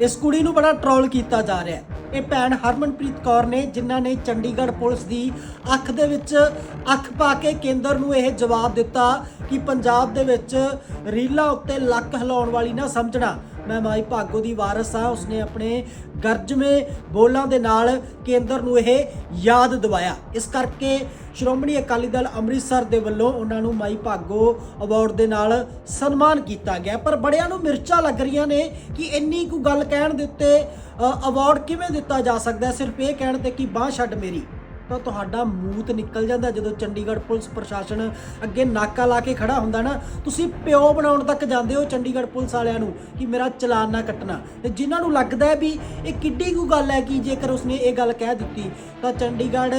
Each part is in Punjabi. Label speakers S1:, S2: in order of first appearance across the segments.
S1: ਇਸ ਕੁੜੀ ਨੂੰ ਬੜਾ ਟਰੋਲ ਕੀਤਾ ਜਾ ਰਿਹਾ ਹੈ। ਇਹ ਭੈਣ ਹਰਮਨਪ੍ਰੀਤ ਕੌਰ ਨੇ, ਜਿਨ੍ਹਾਂ ਨੇ ਚੰਡੀਗੜ੍ਹ ਪੁਲਿਸ ਦੀ ਅੱਖ ਦੇ ਵਿੱਚ ਅੱਖ ਪਾ ਕੇ ਕੇਂਦਰ ਨੂੰ ਇਹ ਜਵਾਬ ਦਿੱਤਾ ਕਿ ਪੰਜਾਬ ਦੇ ਵਿੱਚ ਰੀਲਾਂ ਉੱਤੇ ਲੱਕ ਹਿਲਾਉਣ ਵਾਲੀ ਨਾ ਸਮਝਣਾ। ਮੈਂ ਮਾਈ ਭਾਗੋ ਦੀ ਵਾਰਸ ਆ, ਉਸਨੇ ਆਪਣੇ ਗਰਜਵੇਂ ਬੋਲਾਂ ਦੇ ਨਾਲ ਕੇਂਦਰ ਨੂੰ ਇਹ ਯਾਦ ਦਿਵਾਇਆ। ਇਸ ਕਰਕੇ ਸ਼੍ਰੋਮਣੀ ਅਕਾਲੀ ਦਲ ਅੰਮ੍ਰਿਤਸਰ ਦੇ ਵੱਲੋਂ ਉਹਨਾਂ ਨੂੰ ਮਾਈ ਭਾਗੋ ਅਵਾਰਡ ਦੇ ਨਾਲ ਸਨਮਾਨ ਕੀਤਾ ਗਿਆ। ਪਰ ਬੜਿਆਂ ਨੂੰ ਮਿਰਚਾਂ ਲੱਗ ਰਹੀਆਂ ਨੇ ਕਿ ਇੰਨੀ ਕੁ ਗੱਲ ਕਹਿਣ ਦੇ ਉੱਤੇ ਅਵਾਰਡ ਕਿਵੇਂ ਦਿੱਤਾ ਜਾ ਸਕਦਾ ਸਿਰਫ ਇਹ ਕਹਿਣ ਤੇ ਕਿ ਬਾਹ ਛੱਡ ਮੇਰੀ। ਤਾਂ ਤੁਹਾਡਾ ਮੂਤ ਨਿਕਲ ਜਾਂਦਾ ਜਦੋਂ ਚੰਡੀਗੜ੍ਹ ਪੁਲਿਸ ਪ੍ਰਸ਼ਾਸਨ ਅੱਗੇ ਨਾਕਾ ਲਾ ਕੇ ਖੜਾ ਹੁੰਦਾ ਨਾ, ਤੁਸੀਂ ਪਿਓ ਬਣਾਉਣ ਤੱਕ ਜਾਂਦੇ ਹੋ ਚੰਡੀਗੜ੍ਹ ਪੁਲਿਸ ਵਾਲਿਆਂ ਨੂੰ ਕਿ ਮੇਰਾ ਚਲਾਨ ਨਾ ਕੱਟਣਾ। ਤੇ ਜਿਨ੍ਹਾਂ ਨੂੰ ਲੱਗਦਾ ਹੈ ਵੀ ਇਹ ਕਿੱਡੀ ਕੁ ਗੱਲ ਹੈ ਕਿ ਜੇਕਰ ਉਸਨੇ ਇਹ ਗੱਲ ਕਹਿ ਦਿੱਤੀ, ਤਾਂ ਚੰਡੀਗੜ੍ਹ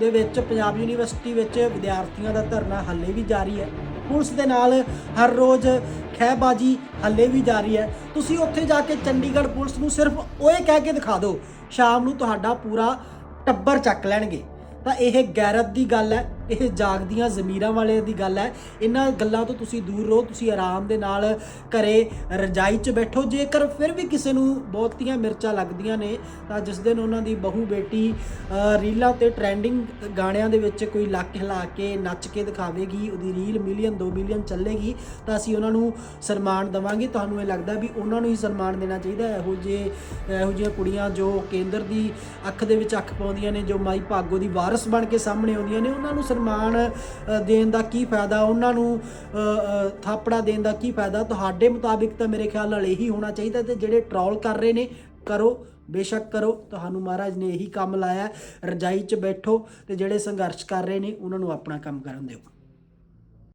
S1: ਦੇ ਵਿੱਚ, ਪੰਜਾਬ ਯੂਨੀਵਰਸਿਟੀ ਵਿੱਚ ਵਿਦਿਆਰਥੀਆਂ ਦਾ ਧਰਨਾ ਹਾਲੇ ਵੀ ਜਾਰੀ ਹੈ। ਪੁਲਿਸ ਦੇ ਨਾਲ ਹਰ ਰੋਜ਼ ਖਹਿਬਾਜੀ ਹੱਲੇ ਵੀ ਜਾਰੀ ਹੈ। ਤੁਸੀਂ ਉੱਥੇ ਜਾ ਕੇ ਚੰਡੀਗੜ੍ਹ ਪੁਲਿਸ ਨੂੰ ਸਿਰਫ ਉਹ ਇਹ ਕਹਿ ਕੇ ਦਿਖਾ ਦਿਓ, ਸ਼ਾਮ ਨੂੰ ਤੁਹਾਡਾ ਪੂਰਾ ਟੱਬਰ ਚੱਕ ਲੈਣਗੇ। ਤਾਂ ਇਹ ਗੈਰਤ ਦੀ ਗੱਲ ਹੈ। ਇਹ ਜਾਗਦੀਆਂ ਜ਼ਮੀਰਾਂ ਵਾਲੇ ਦੀ ਗੱਲ ਹੈ। ਇਹਨਾਂ ਗੱਲਾਂ ਤੋਂ ਤੁਸੀਂ ਦੂਰ ਰਹੋ, ਤੁਸੀਂ ਆਰਾਮ ਦੇ ਨਾਲ ਘਰੇ ਰਜਾਈ 'ਚ ਬੈਠੋ। ਜੇਕਰ ਫਿਰ ਵੀ ਕਿਸੇ ਨੂੰ ਬਹੁਤੀਆਂ ਮਿਰਚਾਂ ਲੱਗਦੀਆਂ ਨੇ, ਤਾਂ ਜਿਸ ਦਿਨ ਉਹਨਾਂ ਦੀ ਬਹੂ ਬੇਟੀ ਰੀਲਾਂ ਤੇ ਟ੍ਰੈਂਡਿੰਗ ਗਾਣਿਆਂ ਦੇ ਵਿੱਚ ਕੋਈ ਲੱਕ ਹਿਲਾ ਕੇ ਨੱਚ ਕੇ ਦਿਖਾਵੇਗੀ, ਉਹਦੀ ਰੀਲ ਮਿਲੀਅਨ 2 ਮਿਲੀਅਨ ਚੱਲੇਗੀ, ਤਾਂ ਅਸੀਂ ਉਹਨਾਂ ਨੂੰ ਸਨਮਾਨ ਦਵਾਂਗੇ। ਤੁਹਾਨੂੰ ਇਹ ਲੱਗਦਾ ਵੀ ਉਹਨਾਂ ਨੂੰ ਹੀ ਸਨਮਾਨ ਦੇਣਾ ਚਾਹੀਦਾ ਇਹੋ ਜਿਹੇ, ਇਹੋ ਜਿਹੀਆਂ ਕੁੜੀਆਂ ਜੋ ਕੇਂਦਰ ਦੀ ਅੱਖ ਦੇ ਵਿੱਚ ਅੱਖ ਪਾਉਂਦੀਆਂ ਨੇ, ਜੋ ਮਾਈ ਭਾਗੋ ਦੀ ਵਾਰਸ ਬਣ ਕੇ ਸਾਹਮਣੇ ਆਉਂਦੀਆਂ ਨੇ, ਉਹਨਾਂ ਨੂੰ ਸਨਮਾਨ ਦੇਣ ਦਾ ਕੀ ਫਾਇਦਾ? ਉਹਨਾਂ ਨੂੰ ਥਾਪੜਾ ਦੇਣ ਦਾ ਕੀ ਫਾਇਦਾ? ਤੁਹਾਡੇ ਮੁਤਾਬਿਕ ਤਾਂ ਮੇਰੇ ਖਿਆਲ ਨਾਲ ਇਹੀ ਹੋਣਾ ਚਾਹੀਦਾ ਤੇ ਜਿਹੜੇ ਟਰੋਲ ਕਰ ਰਹੇ ਨੇ, ਕਰੋ, ਬੇਸ਼ੱਕ ਕਰੋ। ਤੁਹਾਨੂੰ ਮਹਾਰਾਜ ਨੇ ਇਹੀ ਕੰਮ ਲਾਇਆ ਰਜਾਈ 'ਚ ਬੈਠੋ ਤੇ ਜਿਹੜੇ ਸੰਘਰਸ਼ ਕਰ ਰਹੇ ਨੇ, ਉਹਨਾਂ ਨੂੰ ਆਪਣਾ ਕੰਮ ਕਰਨ ਦਿਓ।